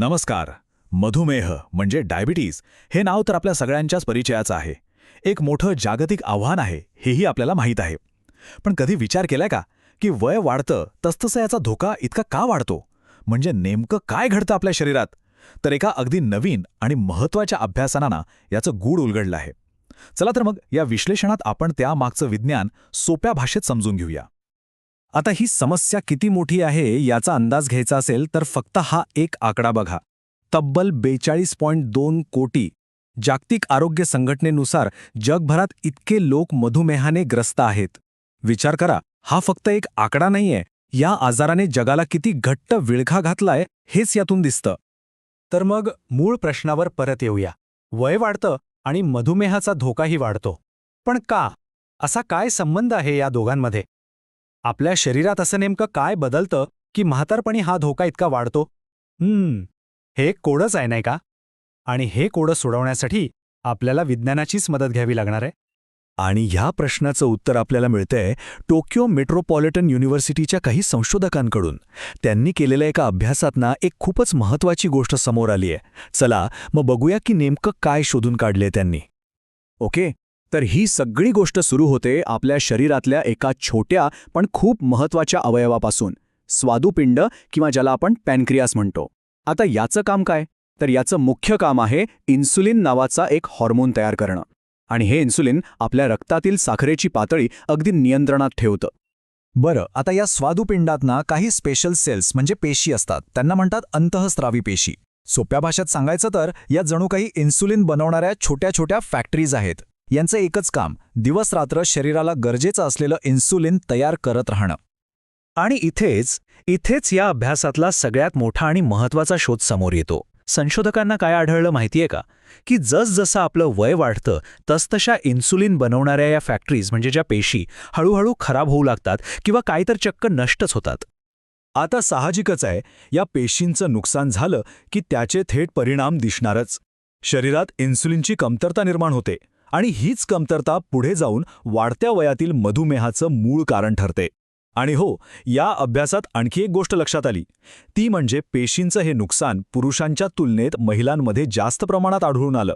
नमस्कार. मधुमेह म्हणजे डायबिटीज हे नाव तर आपल्या सगळ्यांच्याच परिचयाचं आहे. एक मोठं जागतिक आव्हान आहे हेही आपल्याला माहीत आहे. पण कधी विचार केलाय का? की वय वाढतं तसतसा याचा धोका इतका का वाढतो? म्हणजे नेमकं काय घडतं आपल्या शरीरात? तर एका अगदी नवीन आणि महत्त्वाच्या अभ्यासानं याचं गूढ उलगडलं आहे. चला तर मग या विश्लेषणात आपण त्यामागचं विज्ञान सोप्या भाषेत समजून घेऊया. आता ही समस्या किती मोठी आहे याचा अंदाज घ्यायचा असेल तर फक्त हा एक आकडा बघा. तब्बल बेचाळीस पॉईंट दोन कोटी जागतिक आरोग्य संघटनेनुसार जगभरात इतके लोक मधुमेहाने ग्रस्त आहेत. विचार करा हा फक्त एक आकडा नाहीये. या आजाराने जगाला किती घट्ट विळखा घातलाय हेच यातून दिसतं. तर मग मूळ प्रश्नावर परत येऊया. वय वाढतं आणि मधुमेहाचा धोकाही वाढतो. पण का? असा काय संबंध आहे या दोघांमध्ये? आपल्या शरीरात असं नेमकं काय बदलतं की म्हातारपणी हा धोका इतका वाढतो? हम्म हे एक कोडच आहे नाही का? आणि हे कोडं सोडवण्यासाठी आपल्याला विज्ञानाचीच मदत घ्यावी लागणार आहे. आणि ह्या प्रश्नाचं उत्तर आपल्याला मिळतंय टोकियो मेट्रोपॉलिटन युनिव्हर्सिटीच्या काही संशोधकांकडून. त्यांनी केलेल्या एका अभ्यासातना एक खूपच महत्वाची गोष्ट समोर आली आहे चला मग बघूया की नेमकं काय शोधून काढले त्यांनी. ओके? तर ही सगळी गोष्ट सुरू होते आपल्या शरीरातल्या एका छोट्या पण खूप महत्त्वाच्या अवयवापासून. स्वादुपिंड किंवा ज्याला आपण पॅनक्रियास म्हणतो. आता याचं काम काय? तर याचं मुख्य काम आहे इन्सुलिन नावाचा एक हॉर्मोन तयार करणं. आणि हे इन्सुलिन आपल्या रक्तातील साखरेची पातळी अगदी नियंत्रणात ठेवतं. बरं आता या स्वादुपिंडात ना काही स्पेशल सेल्स म्हणजे पेशी असतात. त्यांना म्हणतात अंतःस्रावी पेशी. सोप्या भाषेत सांगायचं तर या जणू काही इन्सुलिन बनवणाऱ्या छोट्या छोट्या फॅक्टरीज आहेत. यांचं एकच काम दिवस रात्र शरीराला गरजेचं असलेलं इन्सुलिन तयार करत राहणं. आणि इथेच इथेच या अभ्यासातला सगळ्यात मोठा आणि महत्त्वाचा शोध समोर येतो. संशोधकांना काय आढळलं माहितीये का? की जसजसं आपलं वय वाढतं तसतशा इन्सुलिन बनवणाऱ्या या फॅक्टरीज म्हणजे ज्या पेशी हळूहळू खराब होऊ लागतात किंवा काहीतर चक्क नष्टच होतात. आता साहजिकच आहे या पेशींचं नुकसान झालं की त्याचे थेट परिणाम दिसणारच. शरीरात इन्सुलिनची कमतरता निर्माण होते. आणि हीच कमतरता पुढे जाऊन वाढत्या वयातील मधुमेहाचं मूळ कारण ठरते. आणि हो या अभ्यासात आणखी एक गोष्ट लक्षात आली. ती म्हणजे पेशींचं हे नुकसान पुरुषांच्या तुलनेत महिलांमध्ये जास्त प्रमाणात आढळून आलं.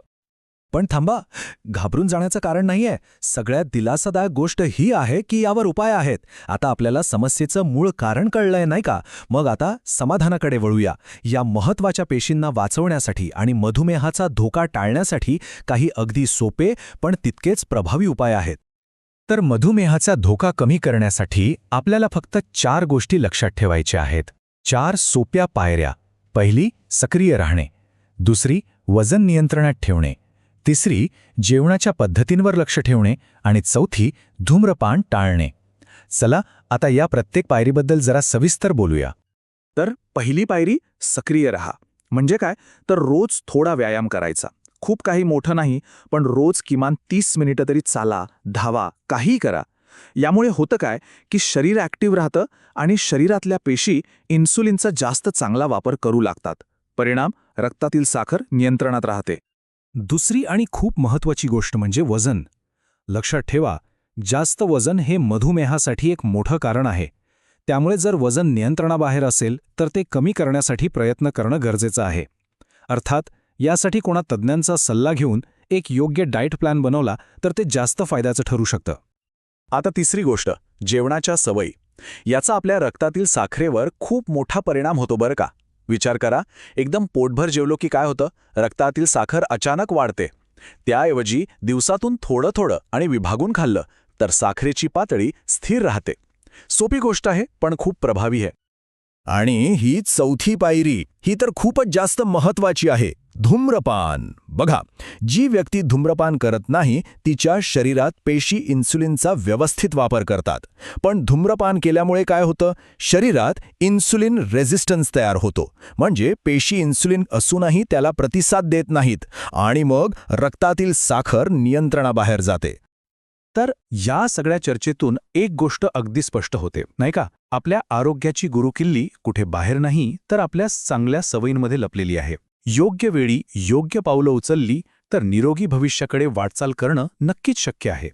पण थांबा घाबरून जाण्याचं कारण नाहीये. सगळ्यात दिलासादायक गोष्ट ही आहे की यावर उपाय आहेत. आता आपल्याला समस्येचं मूळ कारण कळलंय नाही का? मग आता समाधानाकडे वळूया. या महत्त्वाच्या पेशींना वाचवण्यासाठी आणि मधुमेहाचा धोका टाळण्यासाठी काही अगदी सोपे पण तितकेच प्रभावी उपाय आहेत. तर मधुमेहाचा धोका कमी करण्यासाठी आपल्याला फक्त चार गोष्टी लक्षात ठेवायच्या आहेत. चार सोप्या पायऱ्या. पहिली सक्रिय राहणे. दुसरी वजन नियंत्रणात ठेवणे. तिसरी जेवणाच्या पद्धतींवर लक्ष ठेवणे आणि चौथी धूम्रपान टाळणे. चला आता या प्रत्येक पायरीबद्दल जरा सविस्तर बोलूया. तर पहिली पायरी सक्रिय रहा. म्हणजे काय? तर रोज थोडा व्यायाम करायचा. खूप काही मोठं नाही पण रोज किमान तीस मिनिटं तरी चाला धावा काहीही करा. यामुळे होतं काय? की शरीर ॲक्टिव्ह राहतं आणि शरीरातल्या पेशी इन्सुलिनचा जास्त चांगला वापर करू लागतात. परिणाम? रक्तातील साखर नियंत्रणात राहते. दुसरी आणि खूप महत्वाची गोष्ट म्हणजे वजन. लक्षात ठेवा जास्त वजन हे मधुमेहासाठी एक मोठं कारण आहे. त्यामुळे जर वजन नियंत्रणाबाहेर असेल तर ते कमी करण्यासाठी प्रयत्न करणं गरजेचं आहे. अर्थात यासाठी कोणा तज्ज्ञांचा सल्ला घेऊन एक योग्य डाएट प्लॅन बनवला तर ते जास्त फायद्याचं ठरू शकतं. आता तिसरी गोष्ट जेवणाच्या सवयी. याचा आपल्या रक्तातील साखरेवर खूप मोठा परिणाम होतो बरं का? विचार करा. एकदम पोटभर जेवलो की काय होतं? रक्तातील साखर अचानक वाढते. त्याऐवजी दिवसातून थोडं थोडं आणि विभागून खाल्लं तर साखरेची पातळी स्थिर राहते. सोपी गोष्ट आहे पण खूप प्रभावी आहे. आणि ही चौथी पायरी ही तर खूपच जास्त महत्वाची आहे. धूम्रपान. बघा जी व्यक्ती धूम्रपान करत नाही तिच्या शरीरात पेशी इन्सुलिनचा व्यवस्थित वापर करतात. पण धूम्रपान केल्यामुळे काय होतं? शरीरात इन्सुलिन रेझिस्टन्स तयार होतो. म्हणजे पेशी इन्सुलिन असूनही त्याला प्रतिसाद देत नाहीत आणि मग रक्तातील साखर नियंत्रणाबाहेर जाते. तर या सगळ्या चर्चेतून एक गोष्ट अगदी स्पष्ट होते नाही का? आपल्या आरोग्याची गुरुकिल्ली कुठे बाहेर नाही तर आपल्या चांगल्या सवयींमध्ये लपलेली आहे. योग्य वेळी योग्य पावलं उचलली तर निरोगी भविष्याकडे वाटचाल करणं नक्कीच शक्य आहे.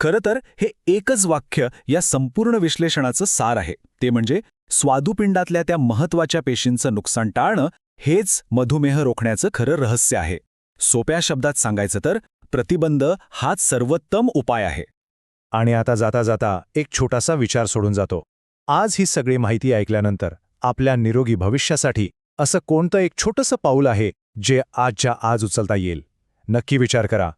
खरं तर हे एकच वाक्य या संपूर्ण विश्लेषणाचं सार आहे. ते म्हणजे स्वादुपिंडातल्या त्या महत्त्वाच्या पेशींचं नुकसान टाळणं हेच मधुमेह रोखण्याचं खरं रहस्य आहे. सोप्या शब्दात सांगायचं तर प्रतिबंध हाच सर्वोत्तम उपाय आहे. आणि आता जाता जाता एक छोटासा विचार सोडून जातो. आज ही सगळी माहिती ऐकल्यानंतर आपल्या निरोगी भविष्यासाठी असं कोणतं एक छोटंसं पाऊल आहे जे आजच्या आज उचलता येईल? नक्की विचार करा.